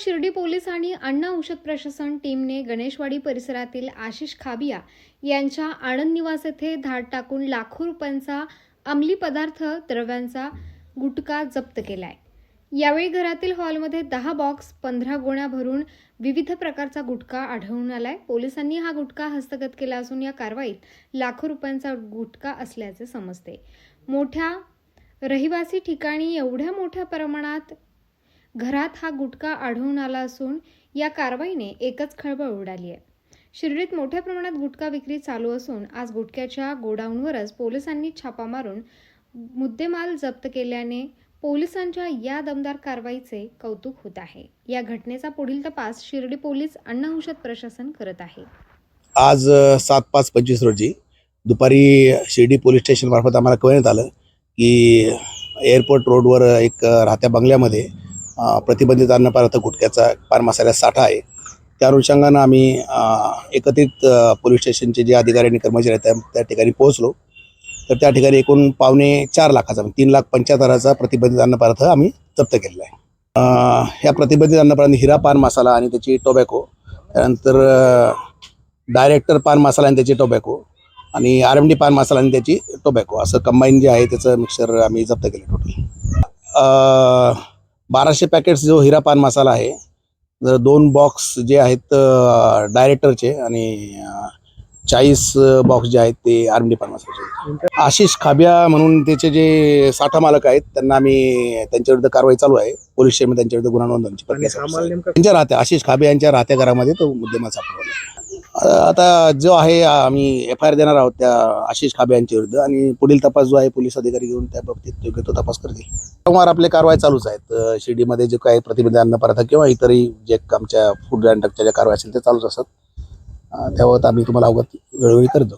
Shirdi police आणि अण्णा औषध प्रशासन टीमने गणेशवाडी परिसरातील आशिष खाबिया यांच्या आनंद निवास येथे धाड टाकून लाखो रुपयांचा अंमली पदार्थ द्रव्यांचा गुटखा जप्त केलाय. यावेळी घरातील हॉलमध्ये दहा बॉक्स पंधरा गोण्या भरून विविध प्रकारचा गुटखा आढळून आलाय. पोलिसांनी हा गुटखा हस्तगत केला असून या कारवाईत लाखो रुपयांचा गुटखा असल्याचे समजते. मोठ्या रहिवासी ठिकाणी एवढ्या मोठ्या प्रमाणात घरात हा गुटखा आढळून आला असून या कारवाईने एकच खळबळ उडाली आहे. शिर्डीत मोठ्या प्रमाणात गुटखा विक्री चालू असून आज गुटख्याच्या गोडाऊनवरच पोलिसांनी छापा मारून मुद्देमाल जप्त केल्याने पोलिसांच्या या दमदार कारवाईचे कौतुक होत आहे. या घटनेचा पुढील तपास शिर्डी पोलीस अण्णा औषध प्रशासन करत आहे. आज सात पाच पंचवीस रोजी दुपारी शिर्डी पोलीस स्टेशन मार्फत आम्हाला कळण्यात आलं की एअरपोर्ट रोडवर एक राहत्या बंगल्यामध्ये प्रतिबंधित अन्नपदार्थ गुटख्याचा पान मसाल्याचा साठा आहे. त्या अनुषंगानं आम्ही एकत्रित पोलीस स्टेशनचे जे अधिकारी आणि कर्मचारी आहेत त्या त्या ठिकाणी पोहोचलो. तर त्या ठिकाणी एकूण पावणे चार लाखाचा म्हणजे तीन लाख पंच्याहत्तराचा प्रतिबंधित अन्नपदार्थ आम्ही जप्त केलेला आहे. या ह्या प्रतिबंधित अन्नपदार्थ हिरा पान मसाला आणि त्याची टोबॅको त्यानंतर डायरेक्टर पान मसाला आणि त्याची टोबॅको आणि आर एम डी पान मसाला आणि त्याची टोबॅको असं कंबाईन जे आहे त्याचं मिक्सर आम्ही जप्त केलं टोटल बाराशे पॅकेट्स जो हिरा पान मसाला आहे जर दोन बॉक्स जे आहेत डायरेक्टरचे आणि चाळीस बॉक्स जे आहेत ते आर एम डी पान मसाल्याचे. आशिष खाब्या म्हणून त्याचे जे साठा मालक आहेत त्यांना आम्ही त्यांच्या विरुद्ध कारवाई चालू आहे. पोलीस स्टेशनमध्ये त्यांच्या विरुद्ध गुन्हा नोंदवण्याची प्रक्रिया त्यांच्या राहत्या आशिष खाबे यांच्या राहत्या घरामध्ये तो मुद्देमाल सापडला. आता जो आहे आम्ही एफ आय आर देणार आहोत त्या आशिष खाबे यांच्या विरुद्ध आणि पुढील तपास जो आहे पोलीस अधिकारी घेऊन त्या बाबतीत योग्य तो तपास करतील. सोमवार आपले कारवाई चालूच आहेत. शिर्डीमध्ये जे काही प्रतिबंध अन्न पदार्थ किंवा इतरही जे आमच्या फूड अँड ड्रगच्या ज्या कारवाई असेल ते चालूच असतात. अं, त्याबाबत आम्ही तुम्हाला अवगत वेळोवेळी करतो.